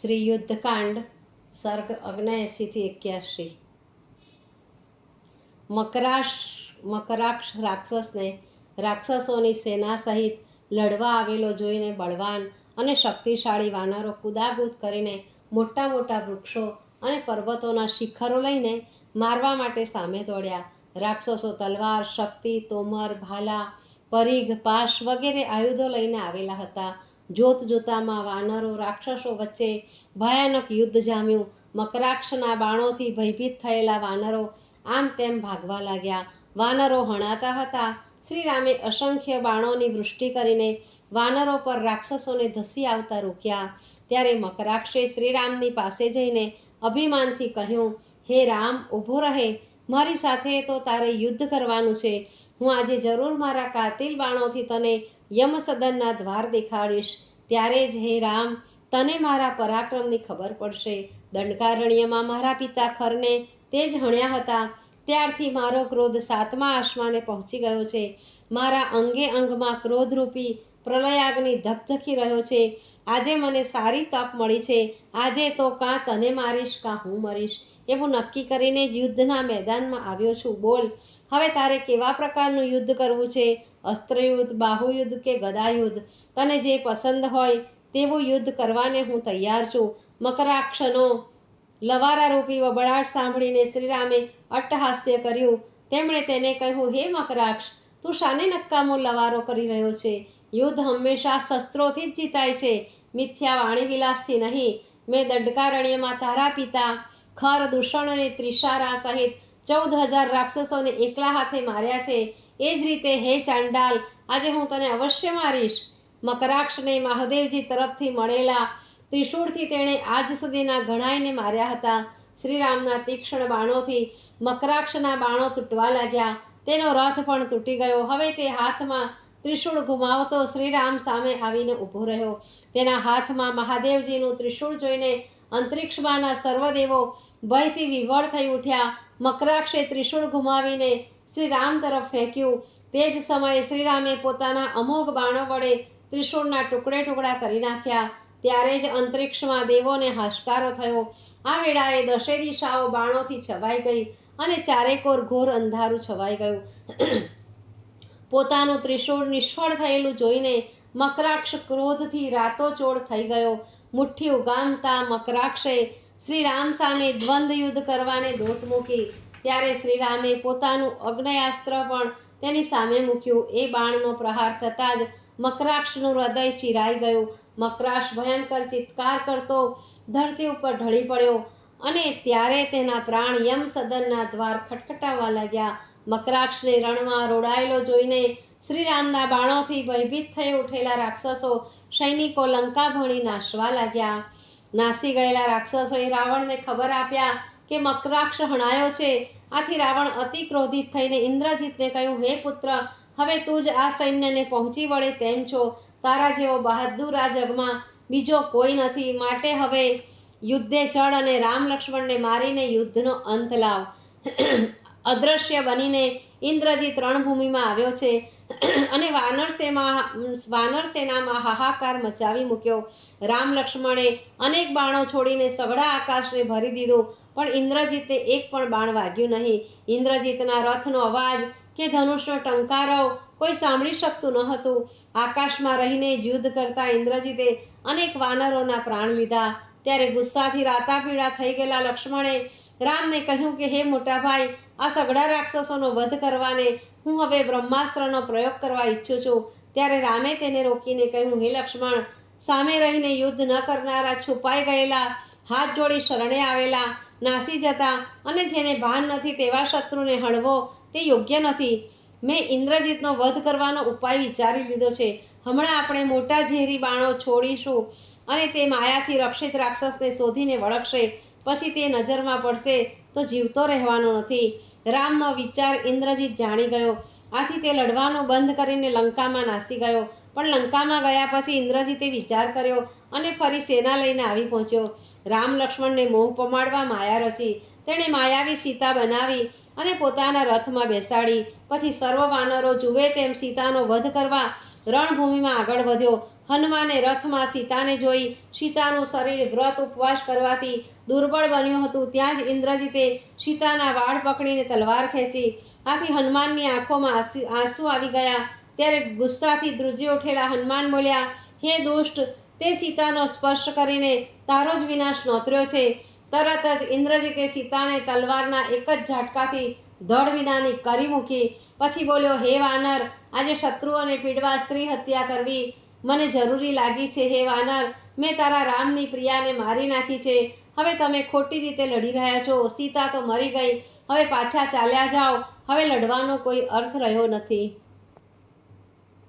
શ્રી યુદ્ધકાંડ સર્ગ અગ્નેસીથી એક્યાસી મકરાશ, મકરાક્ષ રાક્ષસને રાક્ષસોની સેના સહિત લડવા આવેલો જોઈને બળવાન અને શક્તિશાળી વાનરો કુદાકૂદ કરીને મોટા મોટા વૃક્ષો અને પર્વતોના શિખરો લઈને મારવા માટે સામે દોડ્યા. રાક્ષસો તલવાર, શક્તિ, તોમર, ભાલા, પરીઘ, પાશ વગેરે આયુધો લઈને આવેલા હતા. જોત જોતામાં વાનરો રાક્ષસો વચ્ચે ભયાનક યુદ્ધ જામ્યું. મકરાક્ષના બાણોથી ભયભીત થયેલા વાનરો આમ તેમ ભાગવા લાગ્યા. વાનરો હણાતા હતા. શ્રીરામે અસંખ્ય બાણોની વૃષ્ટિ કરીને વાનરો પર રાક્ષસોને ધસી આવતા રોક્યા. ત્યારે મકરાક્ષે શ્રીરામની પાસે જઈને અભિમાનથી કહ્યું, હે રામ, ઊભો રહે. મારી સાથે તો તારે યુદ્ધ કરવાનું છે. હું આજે જરૂર મારા કાતિલ બાણોથી તને યમસદનના દ્વાર દેખાડીશ. ત્યારે જ હે રામ, તને મારા પરાક્રમની ખબર પડશે. દંડકારણ્યમાં મારા પિતા ખરને તે જ હણ્યા હતા. ત્યારથી મારો ક્રોધ સાતમા આસમાને પહોંચી ગયો છે. મારા અંગે અંગમાં ક્રોધરૂપી પ્રલયાગ્નિ ધકધકી રહ્યો છે. આજે મને સારી તક મળી છે. આજે તો કાં તને મારીશ, કાં હું મરીશ. એવું નક્કી કરીને જ યુદ્ધના મેદાનમાં આવ્યો છું. બોલ, હવે તારે કેવા પ્રકારનું યુદ્ધ કરવું છે? અસ્ત્રયુદ્ધ, બાહુયુદ્ધ કે ગદાયુદ્ધ? તને જે પસંદ હોય તેવું યુદ્ધ કરવાને હું તૈયાર છું. મકરાક્ષનો લવારારૂપી વબળાટ સાંભળીને શ્રીરામે અટ્ટહાસ્ય કર્યું. તેમણે તેને કહ્યું, હે મકરાક્ષ, તું શાને નક્કામો લવારો કરી રહ્યો છે? યુદ્ધ હંમેશા શસ્ત્રોથી જ જીતાય છે. મિથ્યા વાણી વિલાસથી નહીં. મેં દંડકારણ્યમાં તારા પિતા ખર, દૂષણ અને ત્રિશારા સહિત ચૌદ હજાર રાક્ષસોને એકલા હાથે માર્યા છે. એ જ રીતે હે ચાંડાલ, આજે હું તને અવશ્ય મારીશ. મકરાક્ષને મહાદેવજી તરફથી મળેલા ત્રિશૂળથી તેણે આજ સુધીના ઘણાયને માર્યા હતા. શ્રીરામના તીક્ષ્ણ બાણોથી મકરાક્ષના બાણો તૂટવા લાગ્યા. તેનો રથ પણ તૂટી ગયો. હવે તે હાથમાં ત્રિશૂળ ઘુમાવતો શ્રીરામ સામે આવીને ઊભો રહ્યો. તેના હાથમાં મહાદેવજીનું ત્રિશૂળ જોઈને અંતરિક્ષમાંના સર્વદેવો ભયથી વિવળ થઈ ઉઠ્યા. મકરાક્ષે ત્રિશૂળ ઘુમાવીને શ્રી રામ તરફ ફેંક્યું. તે જ સમયે શ્રીરામે પોતાના અમોઘ બાણો વડે ત્રિશૂળના ટુકડે ટુકડા કરી નાખ્યા. ત્યારે જ અંતરિક્ષમાં દેવોને હાશકારો થયો. આ વેળાએ દશે દિશાઓ બાણોથી છવાઈ ગઈ અને ચારેકોર ઘોર અંધારું છવાઈ ગયું. પોતાનું ત્રિશૂળ નિષ્ફળ થયેલું જોઈને મકરાક્ષ ક્રોધથી રાતોચોળ થઈ ગયો. મુઠ્ઠી ઉગામતા મકરાક્ષે શ્રી રામ સામે દ્વંદ્વ યુદ્ધ કરવાને દોટ મૂકી, ત્યારે શ્રીરામે પોતાનું અગ્નયાસ્ત્ર પણ તેની સામે મૂક્યું. એ બાણનો પ્રહાર થતાં જ મકરાક્ષનું હૃદય ચિરાઈ ગયું. મકરાક્ષ ભયંકર ચિત્કાર કરતો ધરતી ઉપર ઢળી પડ્યો અને ત્યારે તેના પ્રાણ યમ સદનના દ્વાર ખટખટાવવા લાગ્યા. મકરાક્ષને રણમાં રોડાયેલો જોઈને શ્રીરામના બાણોથી ભયભીત થઈ ઉઠેલા રાક્ષસો સૈનિકો લંકા ભણી નાશવા લાગ્યા. નાસી ગયેલા રાક્ષસોએ રાવણને ખબર આપ્યા કે મકરાક્ષ હણાયો છે. આથી રાવણ અતિ ક્રોધિત થઈને ઇન્દ્રજીતને કહ્યું, હે પુત્ર, હવે તું જ આ સૈન્યને પહોંચી વળે તેમ છો. તારા જેવો બહાદુર આ જગમાં બીજો કોઈ નથી. માટે હવે યુદ્ધે ચડ અને રામ લક્ષ્મણને મારીને યુદ્ધનો અંત લાવ. અદ્રશ્ય બનીને ઇન્દ્રજીત રણભૂમિમાં આવ્યો છે. અને વાનર સેમાં, વાનર સેનામાં હાહાકાર મચાવી મૂક્યો. રામ લક્ષ્મણે અનેક બાણો છોડીને સઘળા આકાશને ભરી દીધો, પણ ઇન્દ્રજીતે એક પણ બાણ વાગ્યું નહીં. ઇન્દ્રજીતના રથનો અવાજ કે ધનુષનો ટંકારો કોઈ સાંભળી શકતું ન હતું. આકાશમાં રહીને યુદ્ધ કરતા ઇન્દ્રજીતે અનેક વાનરોના પ્રાણ લીધા. ત્યારે ગુસ્સાથી રાતાપીળા થઈ ગયેલા લક્ષ્મણે રામને કહ્યું કે, હે મોટા ભાઈ, આ સગડા રાક્ષસોનો વધ કરવાને હું હવે બ્રહ્માસ્ત્રનો પ્રયોગ કરવા ઈચ્છું છું. ત્યારે રામે તેને રોકીને કહ્યું, હે લક્ષ્મણ, સામે રહીને યુદ્ધ ન કરનારા છુપાઈ ગયેલા, હાથ જોડી શરણે આવેલા, નાસી જતા અને જેને ભાન નથી તેવા શત્રુને હળવો, તે યોગ્ય નથી. મેં ઇન્દ્રજીતનો વધ કરવાનો ઉપાય વિચારી લીધો છે. હમણાં આપણે મોટા ઝેરી બાણો છોડીશું અને તે માયાથી રક્ષિત રાક્ષસને શોધીને વળગશે. પછી તે નજરમાં પડશે તો જીવતો રહેવાનો નથી. રામનો વિચાર ઇન્દ્રજીત જાણી ગયો. આથી તે લડવાનું બંધ કરીને લંકામાં નાસી ગયો. પણ લંકામાં ગયા પછી ઇન્દ્રજીતે વિચાર કર્યો અને ફરી સેના લઈને આવી પહોંચ્યો. રામ લક્ષ્મણને મોહ પમાડવા માયા રચી. તેણે માયાવી સીતા બનાવી અને પોતાના રથમાં બેસાડી. પછી સર્વ વાનરો જુએ તેમ સીતાનો વધ કરવા રણભૂમિમાં આગળ વધ્યો. હનુમાને રથમાં સીતાને જોઈ સીતાનું શરીર વ્રત ઉપવાસ કરવાથી દુર્બળ બન્યું હતું. ત્યાં જ ઇન્દ્રજીતે સીતાના વાળ પકડીને તલવાર ખેંચી, આથી હનુમાનની આંખોમાં આંસુ આવી ગયા. ત્યારે ગુસ્સાથી ધ્રુજી ઉઠેલા હનુમાન બોલ્યા, હે દુષ્ટ, તે સીતાનો સ્પર્શ કરીને તારો જ વિનાશ નોતર્યો છે. તરત જ ઇન્દ્રજીતે સીતાને તલવારના એક જ ઝાટકાથી ધડ વિનાની કરી મૂકી. પછી બોલ્યો, હે વાનર, આજે શત્રુઓને પીડવા સ્ત્રી હત્યા કરવી મને જરૂરી લાગી છે, હે વાનર, મેં તારા રામની પ્રિયાને મારી નાખી છે. હવે તમે ખોટી રીતે લડી રહ્યા છો, સીતા તો મરી ગઈ. હવે પાછા ચાલ્યા જાઓ. હવે લડવાનો કોઈ અર્થ રહ્યો નથી.